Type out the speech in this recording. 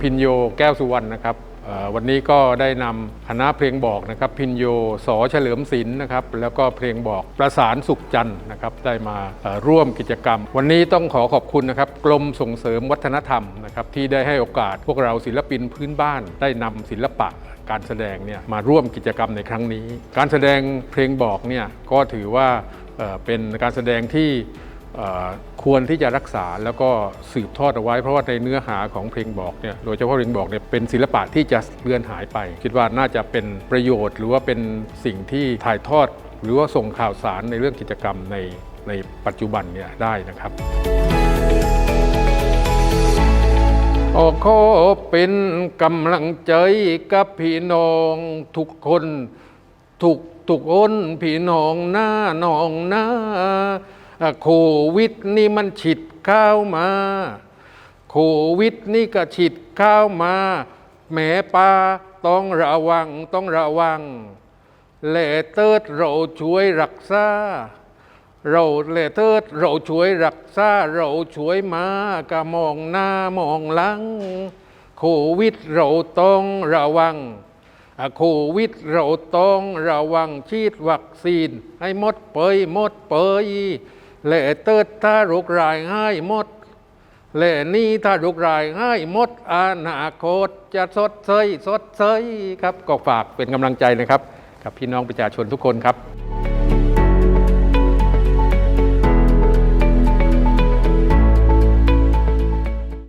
พินโยแก้วสุวรรณนะครับวันนี้ก็ได้นำคณะเพลงบอกนะครับพินโยสอเฉลิมศิลป์นะครับแล้วก็เพลงบอกประสานสุขจันทร์นะครับได้มาร่วมกิจกรรม วันนี้ต้องขอขอบคุณนะครับกรมส่งเสริมวัฒนธรรมนะครับที่ได้ให้โอกาสพวกเราศิลปินพื้นบ้าน ได้นำศิลปะการแสดงเนี่ยมาร่วมกิจกรรมในครั้งนี้ การแสดงเพลงบอกเนี่ยก็ถือว่าเป็นการแสดงที่ ควรที่จะรักษาแล้วก็สืบทอดเอาไว้ เพราะว่าในเนื้อหาของเพลงบอกเนี่ยโดยเฉพาะเพลงบอกเนี่ยเป็นศิลปะที่จะเลือนหายไป คิดว่าน่าจะเป็นประโยชน์ หรือว่าเป็นสิ่งที่ถ่ายทอด หรือว่าส่งข่าวสารในเรื่องกิจกรรมในในปัจจุบันเนี่ยได้นะครับออกขอเป็นกำลังใจกับพี่น้องทุกคนทุกทุกอนพี่น้องหน้าน้องหน้า โควิดนี่มันฉิดเข้ามา โควิดนี่ก็ฉิดเข้ามาแหมปลาต้องระวังต้องระวังแหล่เติดเราช่วยรักษาเราแหล่เติดเราช่วยรักษาเราช่วยมาก็มองหน้ามองหลัง โควิดเราต้องระวังโควิดเราต้องระวังฉีดวัคซีน ให้หมดเปยหมดเปย แหล่เติดถ้ารุกรายให้หมดแลนี่ถ้ารุกรายให้หมดอนาคตจะสดใสสดใสครับก็ฝากเป็นกำลังใจนะครับ กับพี่น้องประชาชนทุกคนครับ